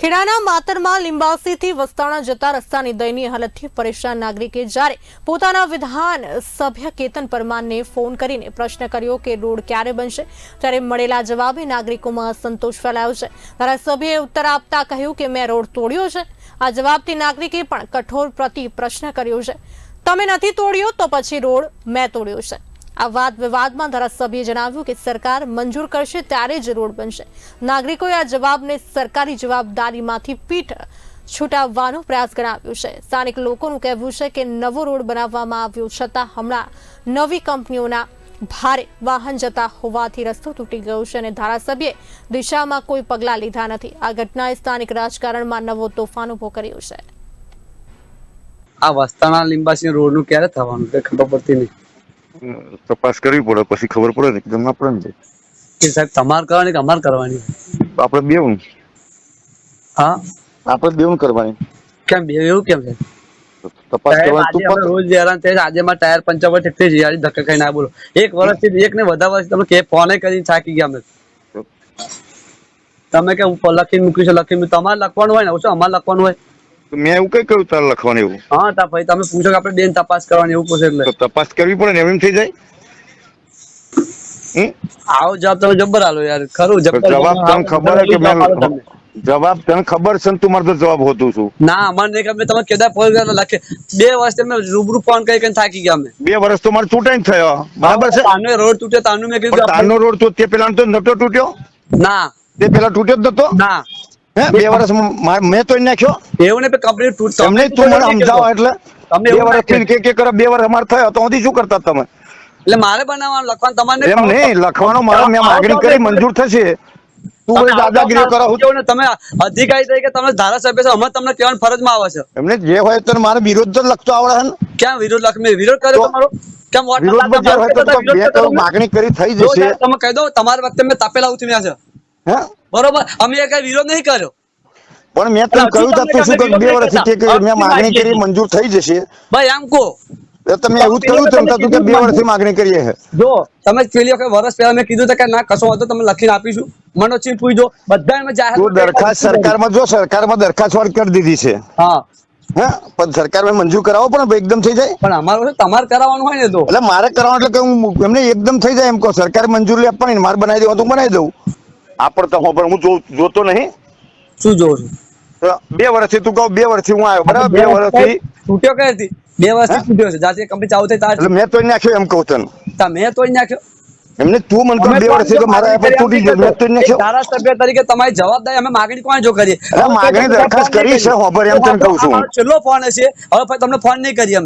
ખેડાના માતરમાં લિંબાસીથી વસ્તાણા જતા રસ્તાની દયનીય હાલતથી પરેશાન નાગરિકે જ્યારે પોતાના વિધાન સભ્ય કેતન પરમારને ફોન કરીને પ્રશ્ન કર્યો કે રોડ ક્યારે બનશે, ત્યારે મળેલા જવાબે નાગરિકોમાં સંતોષ ફેલાયો છે. ધારાસભ્યએ ઉત્તર આપતા કહ્યું કે મેં રોડ તોડ્યો છે. આ જવાબથી નાગરિકે પણ કઠોર પ્રતિ પ્રશ્ન કર્યો છે. તમે નથી તોડ્યો તો પછી રોડ મેં તોડ્યો છે. આ વાદ વિવાદમાં ધારાસભ્યએ જણાવ્યું કે સરકાર મંજૂર કરશે ત્યારે જ રોડ બનશે. નાગરિકોએ આ જવાબને સરકારી જવાબદારીમાંથી પીઠ છૂટાવવાનો પ્રયાસ ગણાવ્યો છે. સ્થાનિક લોકોનું કહેવું છે કે નવો રોડ બનાવવામાં આવ્યો છતાં હમણાં નવી કંપનીઓના ભારે વાહન જતા હોવાથી રસ્તો તૂટી ગયો છે અને ધારાસભ્યએ દિશામાં કોઈ પગલાં લીધા નથી. આ ઘટનાએ સ્થાનિક રાજકારણમાં નવો તોફાન ઊભો કર્યો છે. આ વસ્તાના લીંબાસી રોડનું ક્યારે થવાનું ખબર પડતી નહીં. તપાસ કરવી પડે પછી ખબર પડે ને એકદમ ના પડે ને કે સાહેબ તમારે કરવાની કે અમારે કરવાની? આપણે બેવું હા? આપણે બેવું કરવાની. કેમ બે એવું કેમ છે? તપાસ કરવાની તું પણ રોજ હેરાન થાય આજે મારા ટાયર પંચર પર થઈ જાય ધક્કા ખાઈ ના બોલો. એક વર્ષથી એક ને વધારે વર્ષ તમે કે ફોને કરીને થાકી ગયા અમે. તમે કે હું લખીને મૂક્યું છે લખીને. તમારે લખવાનું હોય ને ઓછું અમારે લખવાનું હોય. મેં એવું કઈ કહ્યું તારે લખવાનું એવું? હા તા ભાઈ તમે પૂછો કે આપણે બેન તપાસ કરવાની એવું પૂછે એટલે. તો તપાસ કરવી પડે ને એમ થઈ જાય? આવો જવાબ તમે જબ્બર આલો યાર ખરું જબ્બર જવાબ તમને ખબર કે મેં જવાબ તને ખબર છે તું મારે જવાબ હોતું છું. ના અમારે નહીં ખબર તમે કેદાર ફોન કરીને લખે. બે વર્ષ તમે રૂબરૂ ફોન કરી કરીને થાકી ગયા અમે. બે વર્ષ તો મારે ચૂંટાઈ થયો. બરાબર છે? તાનો રોડ તૂટ્યો તાનું મેં કીધું તાનો રોડ તો તે પેલા તો નતો તૂટ્યો? ના. તે પેલા તૂટ્યો જ નતો? ના. બે વર્ષ મેં તો નાખ્યો? એવું ને કંપની તમને તું મને સમજાવો એટલે તમે બે વર્ષથી કે કે કરે બે વર્ષ અમારે થયો તો હજી શું કરતા તમે? એટલે મારે બનાવવાનું લખવાનું તમારે એમ નહીં લખવાનો મારો મેં માગણી કરી મંજૂર થશે. તું બધી દાદાગીરી કરો. કેવું તમે અધિકારી તરીકે તમે ધારાસભ્ય છો અમે તમને કહેવાની ફરજમાં આવે છે. એમને જે હોય તો મારે વિરોધ તો લખતો આવડે છે ને. વિરોધ લખ મેં વિરોધ કર્યો તમારો? કેમ વોટ વિરોધ તો? માગણી કરી થઈ જશે. તમે કહી દો તમારા વખતે મેં તાપેલા ઉતર્યા છે. હે? બરોબર? અમે એ કઈ વિરોધ નહીં કર્યો. પણ મેં તને કહ્યું તા તું શું તમે કર બે વર્ષથી કે મેં માંગણી કરી મંજૂર થઈ જશે. ભાઈ આમ કો તમે એવું જ કહ્યું તેમ તું કે બે વર્ષથી માંગણી કરીએ છે જો તમે પેલી વખત વર્ષ પહેલા મેં કીધું કે ના કશો વાંધો તમે લખીને આપીશું. મનોજસિંહ પૂછજો. બધા મેં જાહેર તું દરખાસ્ત સરકારમાં જો સરકારમાં દરખાસ્ત વાર કરી દીધી છે. હા. હે? પણ સરકાર મેં મંજૂર કરાવો પણ એકદમ થઈ જાય? પણ અમારું તમારે કરાવવાનું હોય ને તો. એટલે મારે કરાવવાનું એટલે કે હું એમને એકદમ થઈ જાય એમ કહો. સરકાર મંજૂરી આપવાની ને મારે બનાવી દેવા તો બનાવી દઉં. આપણ તો હું પણ હું જો- જોતો નહીં. શું જોઉં છું? બે વર્ષથી તું કહું બે વર્ષથી હું આવ્યો બરાબર? બે વર્ષથી તૂટ્યો કે નથી બે વર્ષથી તૂટ્યો છે. જાતે કંપની ચાલુ થઈ એટલે મેં તો નાખ્યો એમ કહું તને. મેં તોડી નાખ્યો. એમને તું મને કહું બે વર્ષથી તો મારા પર તૂટી ગયો મેં તો નાખ્યો. તારા સભ્ય તરીકે તમારી જવાબદારી અમે માગણી કોણ જો કરીએ? માગણી દરખાસ્ત કરી છે, હોબર એમ તને કહું છું. છેલ્લો ફોન હશે. હવે તમને ફોન નહીં કરીએ